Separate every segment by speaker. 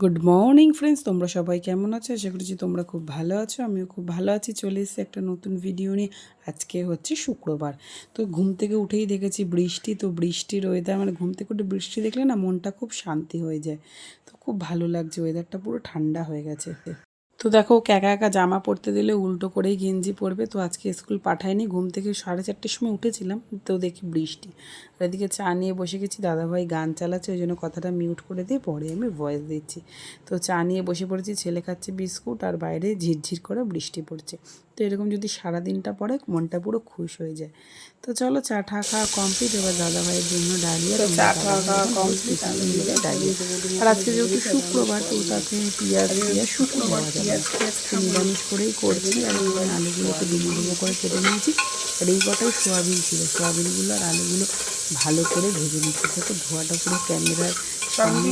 Speaker 1: Good morning friends তোমরা সবাই কেমন আছো? আশা করছি তোমরা খুব ভালো আছো। আমিও খুব ভালো আছি। চলে এসেছি একটা নতুন ভিডিও নিয়ে। আজকে হচ্ছে শুক্রবার। তো ঘুম থেকে উঠেই দেখেছি বৃষ্টি। তো বৃষ্টির ওয়েদার মানে ঘুম থেকে উঠে বৃষ্টি দেখলে না মনটা খুব শান্তি হয়ে যায়। তো খুব ভালো লাগছে। ওয়েদারটা পুরো ঠান্ডা হয়ে গেছে। তো দেখো, ওকে একা একা জামা পরতে দিলে উল্টো করেই গেঞ্জি পরবে। তো আজকে স্কুল পাঠায়নি, ঘুম থেকে সাড়ে চারটের সময় উঠেছিলাম, তো দেখি বৃষ্টি। আর এদিকে চা নিয়ে বসে গেছি, দাদাভাই গান চালাচ্ছে, ওই জন্য কথাটা মিউট করে দিয়ে পরে আমি ভয়েস দিচ্ছি। তো চা নিয়ে বসে পড়েছি, ছেলে খাচ্ছে বিস্কুট আর বাইরে ঝিরঝির করে বৃষ্টি পড়ছে। তো এরকম যদি সারা দিনটা পড়ে মনটা পুরো খুশ হয়ে যায়। তো চলো চা ঠা খাওয়া কমপ্লিট এবার দাদা ভাইয়ের জন্য ডালিয়া চা খাওয়া কমপ্লিট ডালিয়া। আর আজকে যেহেতু শুক্রবার তো তাকে পিঁয়াজ পিঁয়াজ যাবে নিরামিষ করেই করছি আর আলুগুলোকে ডুবো ডুবো করে কেটে নিয়েছি। আর এই কটাই সোয়াবিন ছিল। সোয়াবিনগুলো আর আলুগুলো ভালো করে ভেজে নিচ্ছি। তো ধোয়াটা পুরো ক্যামেরার সামনে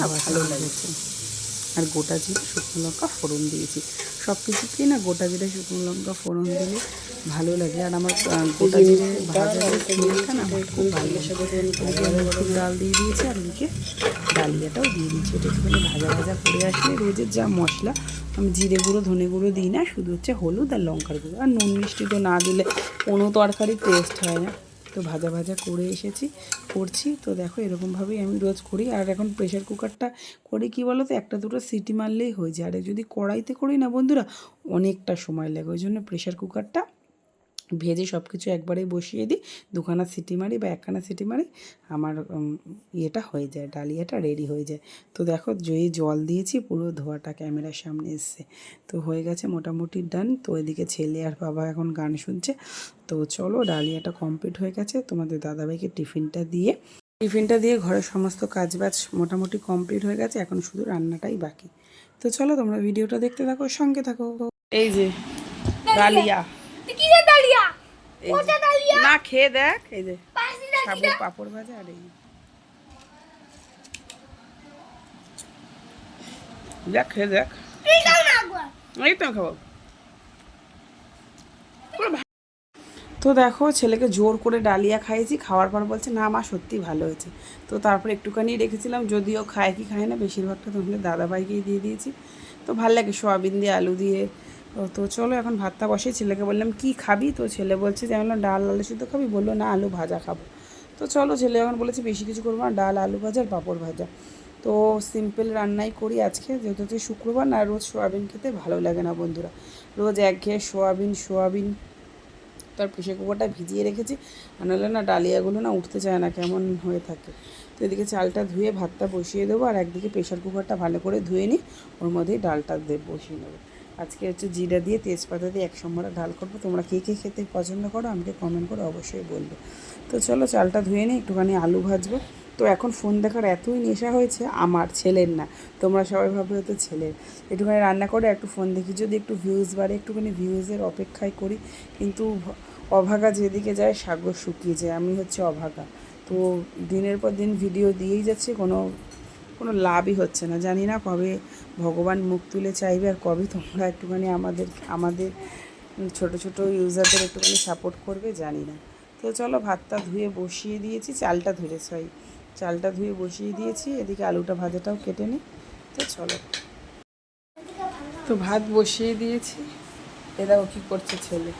Speaker 1: ভালো লাগছে। আর গোটা জিরে শুকনো লঙ্কা ফোড়ন দিয়েছি। সব কিছুতেই না গোটা জিরে শুকনো লঙ্কা ফোড়ন দিলে ভালো লাগে। আর আমার গোটা জিরে ভাজা যে স্মেলটা না আমার খুব ভালো লাগে। এদিকে ডাল দিয়ে দিয়েছি আর এদিকে ডালিয়াটাও দিয়ে দিয়েছি। এটা একটুখানি ভাজা ভাজা করে আসলে রোজের যা মশলা আমি জিরে গুঁড়ো ধনে গুঁড়ো দিই না শুধু হচ্ছে হলুদ আর লঙ্কার গুঁড়ো। আর নুন মিষ্টি তো না দিলে কোনো তরকারি টেস্ট হয় না। তো ভাজা ভাজা করে এসেছি, করছি। তো দেখো এরকমভাবেই আমি রোজ করি। আর এখন প্রেশার কুকারটা করি কি বলো তো একটা দুটো সিটি মারলেই হয়ে যায়। আর যদি কড়াইতে করি না বন্ধুরা, অনেকটা সময় লাগে। ওই জন্য প্রেশার কুকারটা ভেজে সব কিছু একবারে বসিয়ে দিই দুখানা সিটি মারি বা একখানা সিটি মারি আমার ইয়েটা হয়ে যায় ডালিয়াটা রেডি হয়ে যায়। তো দেখো যেই জল দিয়েছি পুরো ধোয়াটা ক্যামেরার সামনে এসছে। তো হয়ে গেছে মোটামুটি ডান তো এদিকে ছেলে আর বাবা এখন গান শুনছে। তো চলো ডালিয়াটা কমপ্লিট হয়ে গেছে তোমাদের দাদাভাইকে টিফিনটা দিয়ে। টিফিনটা দিয়ে ঘরের সমস্ত কাজবাজ মোটামুটি কমপ্লিট হয়ে গেছে এখন শুধু রান্নাটাই বাকি। তো চলো তোমরা ভিডিওটা দেখতে থাকো সঙ্গে থাকো। এই যে ডালিয়া। যে-
Speaker 2: কোথা ডালিয়া?
Speaker 1: না খেয়ে দেখ এই যে পাপড় ভাজা আর এই দেখ খেয়ে দেখ। এই তো খাব। তো দেখো ছেলেকে জোর করে ডালিয়া খাইয়েছি খাওয়ার পর বলছে না মা সত্যি ভালো হয়েছে। তো তারপর একটুখানি রেখেছিলাম যদিও খায় কি খায় না বেশিরভাগটা তোমাদের দাদাভাইকেই দিয়ে দিয়েছি। তো ভালো লাগে সোয়াবিন দিয়ে আলু দিয়ে তো চলো এখন ভাতটা বসে ছেলেকে বললাম, কি খাবি? তো ছেলে বলছে যে, আমি ডাল, আলু সিদ্ধ খাবি? বলল, না, আলু ভাজা খাব। তো চলো ছেলে এখন বলেছে, বেশি কিছু করব না, ডাল, আলু ভাজা আর পাঁপড় ভাজা। তো সিম্পল রান্নাই করি আজকে, যেহেতু হচ্ছে শুক্রবার, না রোজ সোয়াবিন খেতে ভালো লাগে না বন্ধুরা। রোজ একঘেয়ে সোয়াবিন সোয়াবিন, তার প্রেশার কুকারটা ভিজিয়ে রেখেছি, আর নাহলে না ডালিয়াগুলো না উঠতে চায় না, কেমন হয়ে থাকে। তো এদিকে চালটা ধুয়ে ভাতটা বসিয়ে দেবো, আর একদিকে প্রেশার কুকারটা ভালো করে ধুয়ে নিই ওর মধ্যেই ডালটা বসিয়ে নেব। আজকে হচ্ছে জিরা দিয়ে তেজপাতা দিয়ে এক সম্বরা ডাল করব। তোমরা কে কে খেতে পছন্দ করো আমাকে কমেন্ট করে অবশ্যই বলবে। তো চলো চালটা ধুয়ে নিই, একটুখানি আলু ভাজবো। তো এখন ফোন দেখার এতই নেশা হয়েছে, আমার, ছেলের না, তোমরা সবাই ভাবে হয়তো ছেলের। একটুখানি রান্না করে একটু ফোন দেখি, যদি একটু ভিউজ বাড়ে, একটুখানি ভিউজের অপেক্ষায় করি, কিন্তু অভাগা যেদিকে যায় সাগর শুকিয়ে যায়, আমি হচ্ছে অভাগা। তো দিনের পর দিন ভিডিও দিয়েই যাচ্ছে, কোনো কোনো লাভই হচ্ছে না। জানি না কবে ভগবান মুখ তুলে চাইবে আর কবে তোমরা একটুখানি আমাদের আমাদের ছোট ছোট ইউজারদের একটুখানি সাপোর্ট করবে জানি না। তো চলো ভাতটা ধুয়ে বসিয়ে দিয়েছি চালটা ধুয়ে সরি চালটা ধুয়ে বসিয়ে দিয়েছি এদিকে আলুটা ভাজাটাও কেটে নিই। তো চলো। তো ভাত বসিয়ে দিয়েছি। এ দেখো কী করছে ছেলে।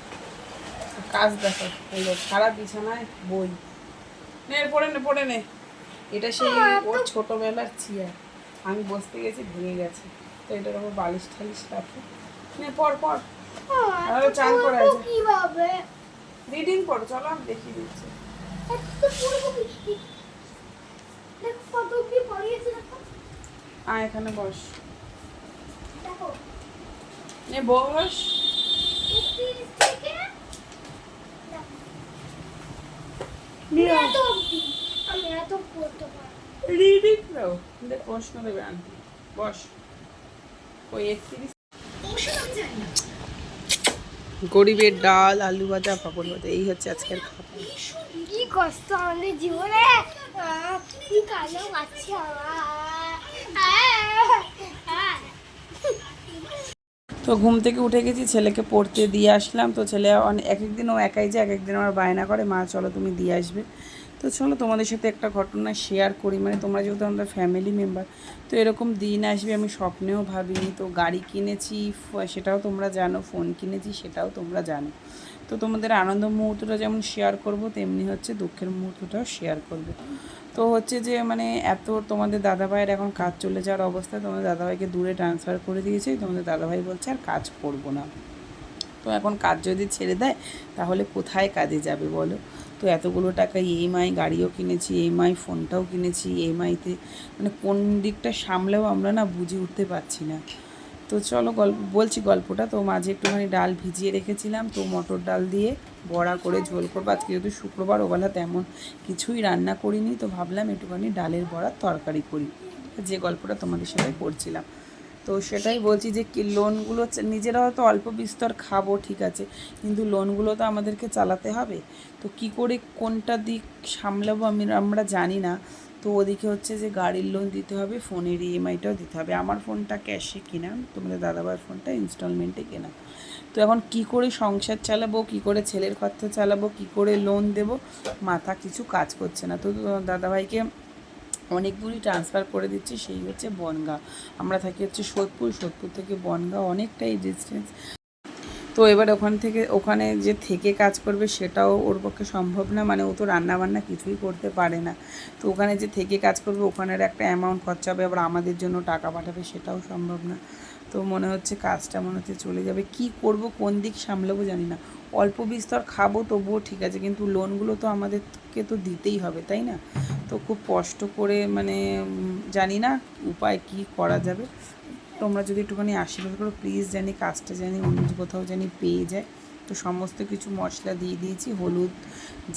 Speaker 1: কাজ দেখো, সারা বিছানায় বই। নে পড়ে নে পড়ে নে। এটা সেই ওর ছোটোবেলার চেয়ার। আমি বসতে গেছি ভেঙে গেছে। তো এটার ওপর বালিশ টালিশ রাখি। নে পর পর। আরে চান করে আছে রিডিং পড়ো চলো আমি দেখিয়ে দিচ্ছি। আয় এখানে বস। নে বস। নিয়ে রিডিং দাও প্রশ্ন দেবে আন্টি বস। ওই একত্রিশ গরিবের ডাল আলু ভাজা পাপড় ভাজা এই হচ্ছে আজকের খাবার।
Speaker 2: কি কষ্ট আমাদের জীবনে? কি কালো পাচ্ছি
Speaker 1: তো ঘুম থেকে উঠে গেছি ছেলেকে পড়তে দিয়ে আসলাম। তো ছেলে অনেক এক একদিন ও একাই যায় এক একদিন আমার বায়না করে মা চলো তুমি দিয়ে আসবে। তো চলো তোমাদের সাথে একটা ঘটনা শেয়ার করি। মানে তোমরা যেহেতু আমাদের ফ্যামিলি মেম্বার তো এরকম দিন আসবে আমি স্বপ্নেও ভাবিনি। তো গাড়ি কিনেছি সেটাও তোমরা জানো ফোন কিনেছি, সেটাও তোমরা জানো। তো তোমাদের আনন্দ মুহূর্তটা যেমন শেয়ার করব, তেমনি হচ্ছে দুঃখের মুহূর্তটাও শেয়ার করব। তো হচ্ছে যে মানে এত তোমাদের দাদাভাইয়ের এখন কাজ চলে যাওয়ার অবস্থা, তোমাদের দাদাভাইকে দূরে ট্রান্সফার করে দিয়েছে। তোমাদের দাদাভাই বলছে, আর কাজ করব না। তো এখন কাজ যদি ছেড়ে দেয়, তাহলে কোথায় কাজে যাবে বলো? তো এতগুলো টাকা ইএমআই গাড়িও কিনেছি ইএমআই ফোনটাও কিনেছি ইএমআইতে মানে কোন দিকটা সামলেও আমরা না বুঝে উঠতে পারছি না। তো চলো গল্প, বলছি গল্পটা, তো মাঝে একটুখানি ডাল ভিজিয়ে রেখেছিলাম, তো মটর ডাল দিয়ে বড়া করে ঝোল করব। আজকে যেহেতু শুক্রবার, ওবেলা তেমন কিছুই রান্না করিনি, তো ভাবলাম একটুখানি ডালের বড়ার তরকারি করি। যে গল্পটা তোমাদের সাথে করছিলাম। তো সেটাই বলছি যে কি, লোনগুলো নিজেরা হয়তো অল্প বিস্তর খাব, ঠিক আছে। কিন্তু লোনগুলো তো আমাদেরকে চালাতে হবে। তো কি করে কোনটা দিক সামলাবো আমি, আমরা জানি না। তো ওদিকে হচ্ছে যে গাড়ির লোন দিতে হবে, ফোনের ইএমআইটাও দিতে হবে। আমার ফোনটা ক্যাশে কিনা, তোমাদের দাদাভাইয়ের ফোনটা ইনস্টলমেন্টে কেনা। তো এখন কি করে সংসার চালাবো, কি করে ছেলের খরচা চালাবো, কি করে লোন দেবো, মাথা কিছু কাজ করছে না। তো দাদাভাইকে অনেক দূরই ট্রান্সফার করে দিচ্ছি, সেই হচ্ছে বনগাঁ। আমরা থাকি হচ্ছে সোদপুর সোদপুর থেকে বনগাঁ অনেকটাই ডিস্টেন্স তো এবার ওখান থেকে, ওখানে যে থেকে কাজ করবে সেটাও ওর পক্ষে সম্ভব না মানে ও তো রান্নাবান্না কিছুই করতে পারে না। তো ওখানে যে থেকে কাজ করবে, ওখানের একটা অ্যামাউন্ট খরচা হবে, আবার আমাদের জন্য টাকা পাঠাবে সেটাও সম্ভব না। তো মনে হচ্ছে কাজটা মনে হচ্ছে চলে যাবে। কি করব, কোন দিক সামলাবো জানি না। অল্প বিস্তর খাব তবুও ঠিক আছে, কিন্তু লোনগুলো তো আমাদেরকে তো দিতেই হবে, তাই না? তো খুব কষ্ট করে মানে জানি না উপায় কি করা যাবে। তোমরা যদি একটুখানি আশীর্বাদ করো প্লিজ জানি কাজটা জানি অন্য কোথাও জানি পেয়ে যায়। তো সমস্ত কিছু মশলা দিয়ে দিয়েছি, হলুদ,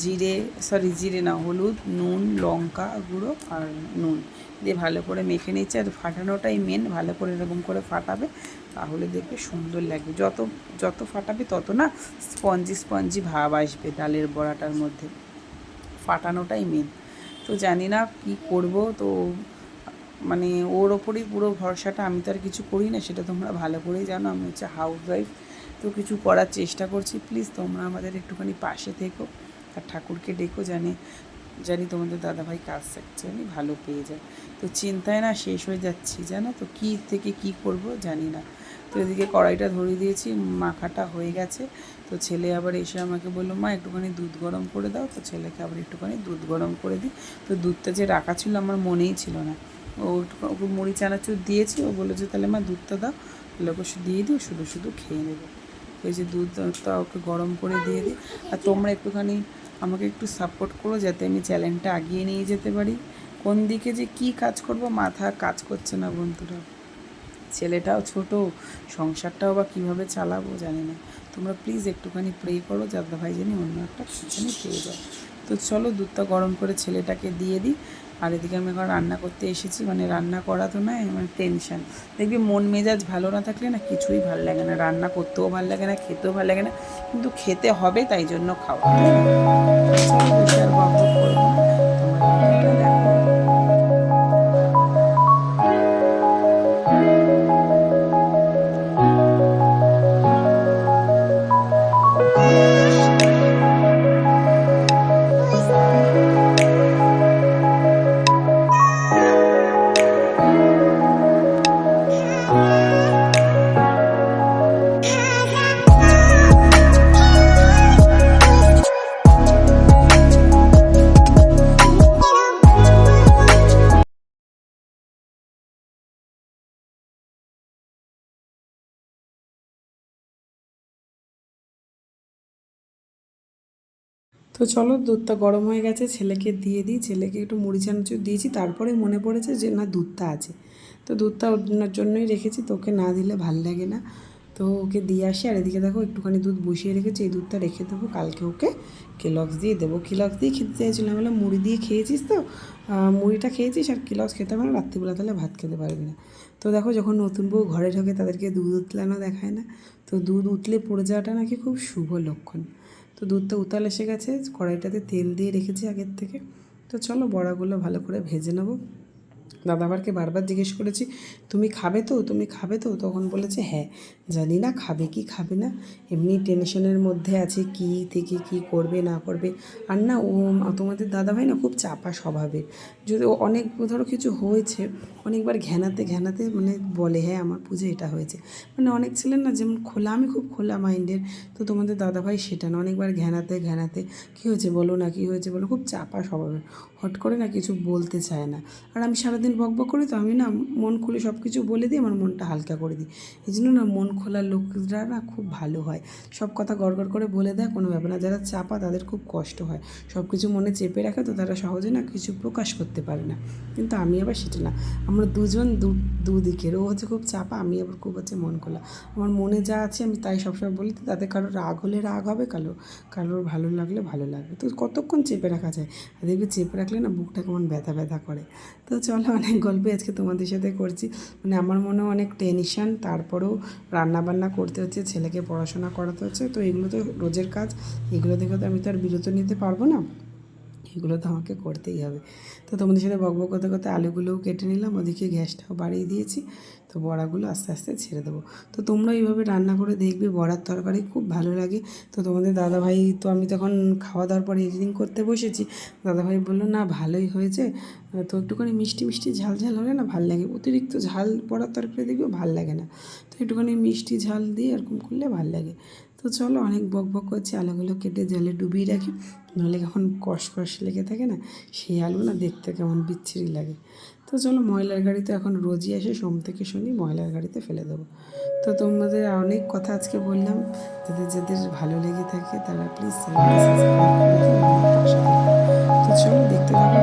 Speaker 1: জিরে সরি জিরে না, হলুদ, নুন, লঙ্কা গুঁড়ো আর নুন দিয়ে ভালো করে মেখে নিচ্ছে আর ফাটানোটাই মেন ভালো করে এরকম করে ফাটাবে, তাহলে দেখবে সুন্দর লাগবে। যত যত ফাটাবে তত না স্পঞ্জি স্পঞ্জি ভাব আসবে ডালের বড়াটার মধ্যে। ফাটানোটাই মেন তো জানি না কি করব। তো মানে ওর ওপরেই পুরো ভরসাটা, আমি তো আর কিছু করি না, সেটা তোমরা ভালো করেই জানো, আমি হচ্ছে হাউস ওয়াইফ তো কিছু করার চেষ্টা করছি। প্লিজ তোমরা আমাদের একটুখানি পাশে থেকো, আর ঠাকুরকে ডেকো জানি জানি তোমাদের দাদাভাই কাজ জানি ভালো পেয়ে যায়। তো চিন্তায় না শেষ হয়ে যাচ্ছি, জানো তো, কী থেকে কি করব জানি না। তো এদিকে কড়াইটা ধরিয়ে দিয়েছি, মাখাটা হয়ে গেছে। তো ছেলে আবার এসে আমাকে বলল, মা, একটুখানি দুধ গরম করে দাও। তো ছেলেকে আবার একটুখানি দুধ গরম করে দিই। তো দুধটা যে রাখা ছিল আমার মনেই ছিল না। ও একটু- মুড়ি চানাচুর দিয়েছি, ও বলল যে, তাহলে মা, দুধটা দাও। তাহলে ওকে দিয়ে দিও, শুধু শুধু খেয়ে নেবে। ওই যে দুধটা ওকে গরম করে দিয়ে দিই। আর তোমরা একটুখানি আমাকে একটু সাপোর্ট করো, যাতে আমি চ্যালেঞ্জটা আগিয়ে নিয়ে যেতে পারি। কোন দিকে যে কি কাজ করব, মাথা কাজ করছে না বন্ধুরা। ছেলেটাও ছোট, সংসারটাও বা কীভাবে চালাবো জানি না। তোমরা প্লিজ একটুখানি প্রে করো যাতে ভাই জানি অন্য একটা জানি পেয়ে যায় তো চলো দুধটা গরম করে ছেলেটাকে দিয়ে দিই। আর এদিকে আমি এখন রান্না করতে এসেছি মানে রান্না করা তো নয় মানে টেনশন দেখবি মন মেজাজ ভালো না থাকলে না কিছুই ভালো লাগে না, রান্না করতেও ভালো লাগে না, খেতেও ভালো লাগে না, কিন্তু খেতে হবে তাই জন্য খাওয়া তো চলো, দুধটা গরম হয়ে গেছে, ছেলেকে দিয়ে দিই, ছেলেকে একটু মুড়ি চানাচুর দিয়েছি, তারপরে মনে পড়েছে যে না, দুধটা আছে। তো দুধটা ওর জন্যই রেখেছি, তো ওকে না দিলে ভালো লাগে না। তো ওকে দিয়ে আসি, আর এদিকে দেখো, একটুখানি দুধ বসিয়ে রেখেছি, এই দুধটা রেখে দেবো, কালকে ওকে কিলক্স দিয়ে দেবো। কিলক্স দিয়ে খেতে চাইছিলাম, বলে মুড়ি দিয়ে খেয়েছিস তো? মুড়িটা খেয়েছিস আর কিলক্স খেতে পারে রাত্রিবেলা তাহলে ভাত খেতে পারবি না। তো দেখো, যখন নতুন বউ ঘরে ঢোকে, তাদেরকে দুধ উতলানো দেখায় না। তো দুধ উতলে পড়ে যাওয়াটা নাকি খুব শুভ লক্ষণ। তো দুধটা উতাল এসে গেছে, কড়াইটাতে তেল দিয়ে রেখেছি আগের থেকে। তো চলো বড়াগুলো ভালো করে ভেজে নেব। দাদাভারকে বারবার জিজ্ঞেস করেছি, তুমি খাবে তো? তুমি খাবে তো? তখন বলেছে হ্যাঁ জানি না, খাবে কি খাবে না। এমনি টেনশনের মধ্যে আছে, কি থেকে কি করবে, না করবে। আর না, ও তোমাদের দাদাভাই না খুব চাপা স্বভাবের। যদি ও অনেক, ধরো কিছু হয়েছে, অনেকবার ঘ্যানাতে ঘ্যানাতে মানে বলে হ্যাঁ আমার পুজো এটা হয়েছে। মানে অনেক ছিলেন না, যেমন খোলা, আমি খুব খোলা মাইন্ডের তো তোমাদের দাদাভাই সেটা না। অনেকবার ঘ্যানাতে ঘ্যানাতে কী হয়েছে বলো না, কী হয়েছে বলো? খুব চাপা স্বভাবের। হট করে না কিছু বলতে চায় না। আর আমি সারাদিন বকবক করি, তো আমি না মন খুলে সব কিছু বলে দিই, আমার মনটা হালকা করে দিই। এই জন্য না মন খোলার লোকরা না খুব ভালো হয়। সব কথা গড়গড় করে বলে দেয়, কোনো ব্যাপার না। যারা চাপা, তাদের খুব কষ্ট হয়। সব কিছু মনে চেপে রাখে, তো তারা সহজে না কিছু প্রকাশ করতে পারে না। কিন্তু আমি আবার সেটা না। আমরা দুজন দু, দুদিকের, ও হচ্ছে খুব চাপা, আমি আবার খুব হচ্ছে মন খোলা। আমার মনে যা আছে আমি তাই সবসময় বলি তো তাতে কারোর রাগ হলে রাগ হবে, কারও কারোর ভালো লাগলে ভালো লাগবে। তো কতক্ষণ চেপে রাখা যায়? আর দেখবে চেপে রাখলে না বুকটা কেমন ব্যথা ব্যথা করে। তো চলো অনেক গল্পই আজকে তোমাদের সাথে করছি। মানে আমার মনে অনেক টেনশন তারপরেও রান্নাবান্না করতে হচ্ছে, ছেলেকে পড়াশোনা করাতে হচ্ছে, তো এগুলো তো রোজের কাজ, এগুলো দেখে তো আমি তো আর বিরত নিতে পারব না। এগুলো তো আমাকে করতেই হবে। তো তোমাদের সাথে বকবক করতে করতে আলুগুলোও কেটে নিলাম, ওদিকে গ্যাসটাও বাড়িয়ে দিয়েছি, তো বড়াগুলো আস্তে আস্তে ছেড়ে দেবো। তো তোমরা এইভাবে রান্না করে দেখবে, বড়ার তরকারি খুব ভালো লাগে। তো তোমাদের দাদাভাই তো আমি তখন খাওয়া দাওয়ার পর এডিটিং করতে বসেছি, দাদাভাই বলল, না, ভালোই হয়েছে। তো একটুখানি মিষ্টি মিষ্টি ঝাল ঝাল হলে না ভালো লাগে। অতিরিক্ত ঝাল বড়ার তরকারি দেখবে ভালো লাগে না। তো একটুখানি মিষ্টি ঝাল দিয়ে এরকম করলে ভালো লাগে। তো চলো অনেক বক বক করছি, আলুগুলো কেটে জলে ডুবিয়ে রাখি। নাহলে কেমন কষ কষ লেগে থাকে না, সেই আলু না দেখতে কেমন বিচ্ছিরি লাগে। তো চলো ময়লার গাড়িতে এখন রোজই আসে, সোম থেকে শনি ময়লার গাড়িতে ফেলে দেবো। তো তোমাদের অনেক কথা আজকে বললাম যাদের যাদের ভালো লেগে থাকে তারা প্লিজ। তো চলো দেখতে থাকো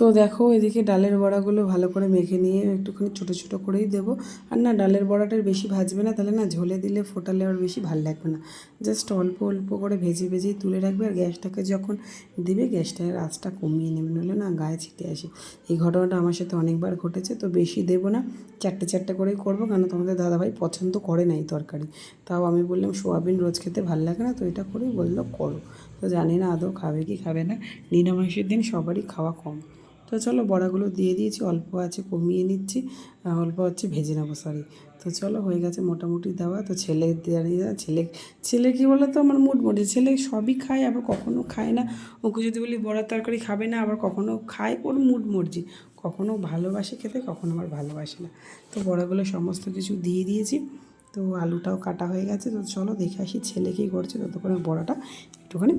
Speaker 1: তো দেখো এদিকে ডালের বড়াগুলো ভালো করে মেখে নিয়ে একটুখানি ছোটো ছোটো করেই দেবো। আর না, ডালের বড়াটার বেশি ভাজবে না, তাহলে না ঝোলে দিলে ফোটালে আর বেশি ভালো লাগবে না। জাস্ট অল্প অল্প করে ভেজে, ভেজেই তুলে রাখবে আর গ্যাসটাকে যখন দিবে, গ্যাসটার আঁচটা কমিয়ে নেবে, নইলে না গায়ে ছিটে আসে। এই ঘটনাটা আমার সাথে অনেকবার ঘটেছে, তো বেশি দেবো না, চারটে চারটে করেই করব, কেন তোমাদের দাদাভাই পছন্দ করে না এই তরকারি। তাও আমি বললাম, সোয়াবিন রোজ খেতে ভালো লাগে না। তো এটা করেই বলল, করো। তো জানি না আদৌ খাবে কি খাবে না, নিরামিষের দিন সবারই খাওয়া কম। তো চলো বড়াগুলো দিয়ে দিয়েছি, অল্প আছে কমিয়ে নিচ্ছি অল্প হচ্ছে ভেজে নেব সরি তো চলো হয়ে গেছে মোটামুটি দেওয়া, তো ছেলে দাঁড়িয়ে ছেলে ছেলে কী বলো তো আমার মুড মোটে ছেলে সবই খায়, আবার কখনো খায় না। ওকে যদি বলি বড়ার তরকারি খাবে না, আবার কখনো খায় ওর মুড মর্জি কখনো ভালোবাসে খেতে, কখনো আমার ভালোবাসে না। তো বড়াগুলো সমস্ত কিছু দিয়ে দিয়েছি, তো আলুটাও কাটা হয়ে গেছে, তো চলো দেখে আসি ছেলে কী করছে, ততক্ষণে বড়াটা একটুখানি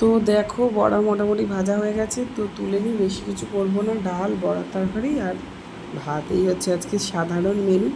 Speaker 1: তো দেখো বড়া মোটামুটি ভাজা হয়ে গেছে, তো তুলে নিই, বেশি কিছু করব না। ডাল বড়া তরকারি আর ভাত, এই হচ্ছে আজকে সাধারণ মেনু।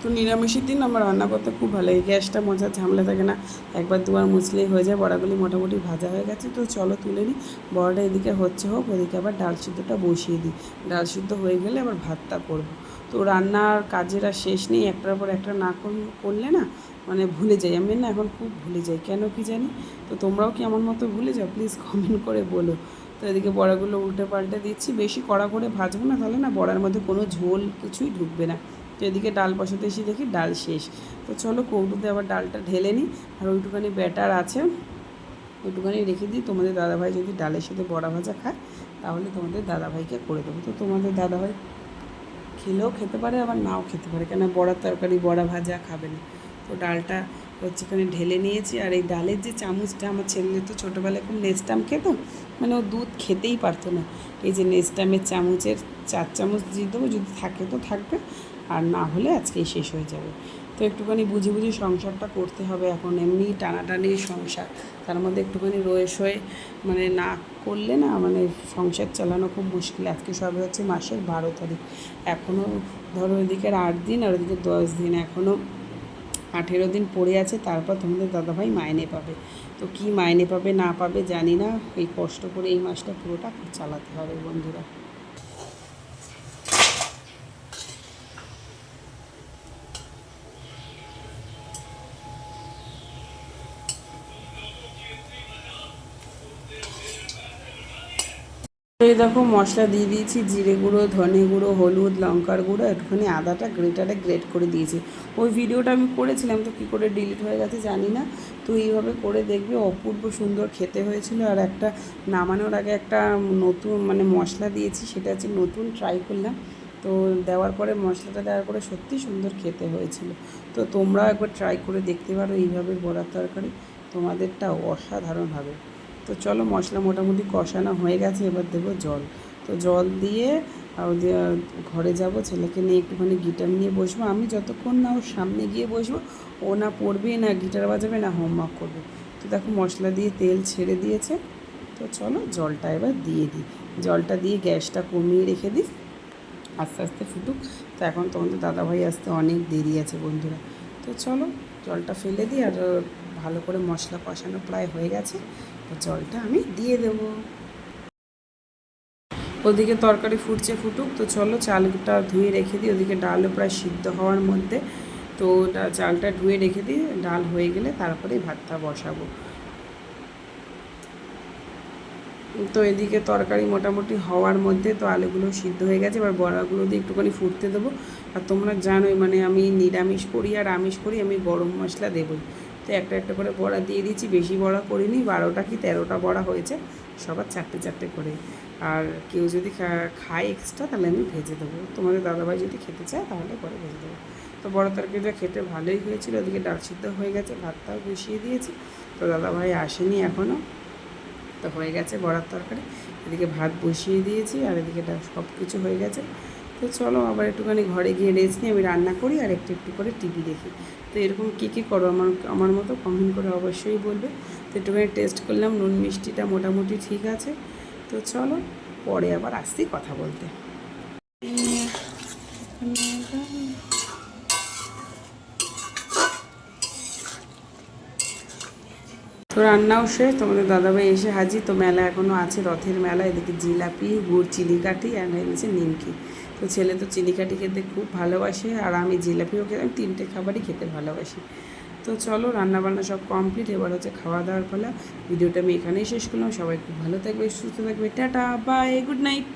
Speaker 1: তো নিরামিষের দিন আমার রান্না করতে খুব ভালো লাগে, গ্যাসটা মজা, ঝামেলা থাকে না। একবার দুবার মুছলেই হয়ে যায়, বড়াগুলি মোটামুটি ভাজা হয়ে গেছে। তো চলো তুলে নিই, বড়াটা এদিকে হচ্ছে হোক, ওদিকে আবার ডাল সিদ্ধটা বসিয়ে দিই। ডাল সিদ্ধ হয়ে গেলে আবার ভাতটা করব। তো রান্নার কাজের আর শেষ নেই, একটার পর একটা না কর- করলে না মানে ভুলে যাই। আমি না এখন খুব ভুলে যাই। কেন কি জানি? তো তোমরাও কি আমার মতো ভুলে যাও? প্লিজ কমেন্ট করে বলো। তো এদিকে বড়াগুলো উল্টে পাল্টে দিচ্ছি। বেশি কড়া করে ভাজবো না, তাহলে না বড়ার মধ্যে কোনো ঝোল কিছুই ঢুকবে না। তো এদিকে ডাল বসাতে এসে দেখি ডাল শেষ। তো চলো কৌটুতে আবার ডালটা ঢেলে নিই। আর ওইটুখানি ব্যাটার আছে, ওইটুখানি রেখে দিই। তোমাদের দাদাভাই যদি ডালের সাথে বড়া ভাজা খায়, তাহলে তোমাদের দাদাভাইকে করে দেবো। তো তোমাদের দাদাভাই খেলেও খেতে পারে, আবার নাও খেতে পারে। কেন বড়ার তরকারি, বড়া ভাজা খাবে না। তো ডালটা হচ্ছে এখানে ঢেলে নিয়েছি, আর এই ডালের যে চামচটা আমার ছেলে তো ছোটোবেলায় খুব নেস্টাম খেত মানে ও দুধ খেতেই পারতো না। এই যে নেস্টামের চামচের চার চামচ দিয়ে দেবো, যদি থাকে তো থাকবে, আর না হলে আজকেই শেষ হয়ে যাবে। তো একটুখানি বুঝে বুঝে সংসারটা করতে হবে এখন, এমনি টানাটানি সংসার। তার মধ্যে একটুখানি রয়ে শয়ে মানে না করলে না মানে সংসার চালানো খুব মুশকিল। আজকে সবে হচ্ছে মাসের বারো তারিখ। এখনও ধরো ওইদিকের আট দিন আর ওইদিকে দশ দিন। এখনও আঠেরো দিন পড়ে আছে, তারপর তোমাদের দাদাভাই মাইনে পাবে। তো কি মাইনে পাবে না পাবে জানি না। এই কষ্ট করে এই মাসটা পুরোটা চালাতে হবে বন্ধুরা। এই দেখো মশলা দিয়ে দিয়েছি, জিরে গুঁড়ো, ধনে গুঁড়ো, হলুদ, লঙ্কার গুঁড়ো, একটুখানি আদাটা গ্রেটারে গ্রেট করে দিয়েছি। ওই ভিডিওটা আমি করেছিলাম, তো কী করে ডিলিট হয়ে গেছে জানি না। তো এইভাবে করে দেখবে, অপূর্ব সুন্দর খেতে হয়েছিল। আর একটা নামানোর আগে একটা নতুন মানে মশলা দিয়েছি, সেটা হচ্ছে নতুন ট্রাই করলাম। তো দেওয়ার পরে মশলাটা দেওয়ার পরে সত্যি সুন্দর খেতে হয়েছিল। তো তোমরাও একবার ট্রাই করে দেখতে পারো এইভাবে বড়ার তরকারি। তোমাদেরটা অসাধারণ হবে। তো চলো মশলা মোটামুটি কষানো হয়ে গেছে, এবার দেবো জল। তো জল দিয়ে ঘরে যাব, ছেলেকে নিয়ে একটুখানি গিটার নিয়ে বসবো। আমি যতক্ষণ না ওর সামনে গিয়ে বসবো, ও না পড়বে, না গিটার বাজাবে, না হোমওয়ার্ক করবে। তো দেখো মশলা দিয়ে তেল ছেড়ে দিয়েছে। তো চলো জলটা এবার দিয়ে দিই। জলটা দিয়ে গ্যাসটা কমিয়ে রেখে দিই। আস্তে আস্তে ফুটুক। তো এখন তোমাদের দাদাভাই আসতে অনেক দেরি আছে বন্ধুরা। তো চলো জলটা ফেলে দিই, আর ভালো করে মশলা কষানো প্রায় হয়ে গেছে। জলটা আমি দিয়ে দেবো। ওদিকে তরকারি ফুটছে ফুটুক, তো চলো চালটা ধুয়ে রেখে দিই। ওদিকে ডালও প্রায় সিদ্ধ হওয়ার মধ্যে, তো চালটা ধুয়ে রেখে দিই। ডাল হয়ে গেলে তারপরে ভাতটা বসাবো। তো এদিকে তরকারি মোটামুটি হওয়ার মধ্যে তো আলুগুলো সিদ্ধ হয়ে গেছে, এবার বড়াগুলো দিয়ে একটুখানি ফুটতে দেবো। আর তোমরা জানোই মানে আমি নিরামিষ করি আর আমিষ করি, আমি গরম মশলা দেবই। তো একটা একটা করে বড়া দিয়ে দিয়েছি। বেশি বড়া করিনি, বারোটা কি তেরোটা বড়া হয়েছে সবার চারটে চারটে করে। আর কেউ যদি খায় এক্সট্রা তাহলে আমি ভেজে দেবো। তোমাদের দাদাভাই যদি খেতে চায়, তাহলে পরে ভেজে দেবো। তো বড় তরকারিটা খেতে ভালোই হয়েছিল ওদিকে ডাল সিদ্ধ হয়ে গেছে, ভাতটাও বসিয়ে দিয়েছি। তো দাদাভাই আসেনি এখনও তো হয়ে গেছে বড়ার তরকারি। এদিকে ভাত বসিয়ে দিয়েছি, আর এদিকে সব কিছু হয়ে গেছে। তো চলো আবার একটুখানি ঘরে গিয়ে রেস্ট নিয়ে আমি রান্না করি, আর একটু একটু করে টিভি দেখি। তো এরকম কী কী করো? আমার আমার মতো কমেন্ট করে অবশ্যই বলবে। তো একটুখানি টেস্ট করলাম, নুন মিষ্টিটা মোটামুটি ঠিক আছে। তো চলো, পরে আবার আসছি কথা বলতে। তো রান্নাও শেষ, তোমাদের দাদাভাই এসে হাজির। তো মেলা এখনও আছে, রথের মেলা, এদিকে জিলাপি, গুড় চিনিকাঠি আর এনেছে নিমকি। তো ছেলে তো চিলিকাটি খেতে খুব ভালোবাসে, আর আমি জিলাপিও খেতে, আমি তিনটে খাবারই খেতে ভালোবাসি। তো চলো, রান্নাবান্না সব কমপ্লিট এবার হচ্ছে খাওয়া দাওয়ার ফলে ভিডিওটা আমি এখানেই শেষ করলাম, সবাই খুব ভালো থাকবে, সুস্থ থাকবে, টাটা বাই গুড নাইট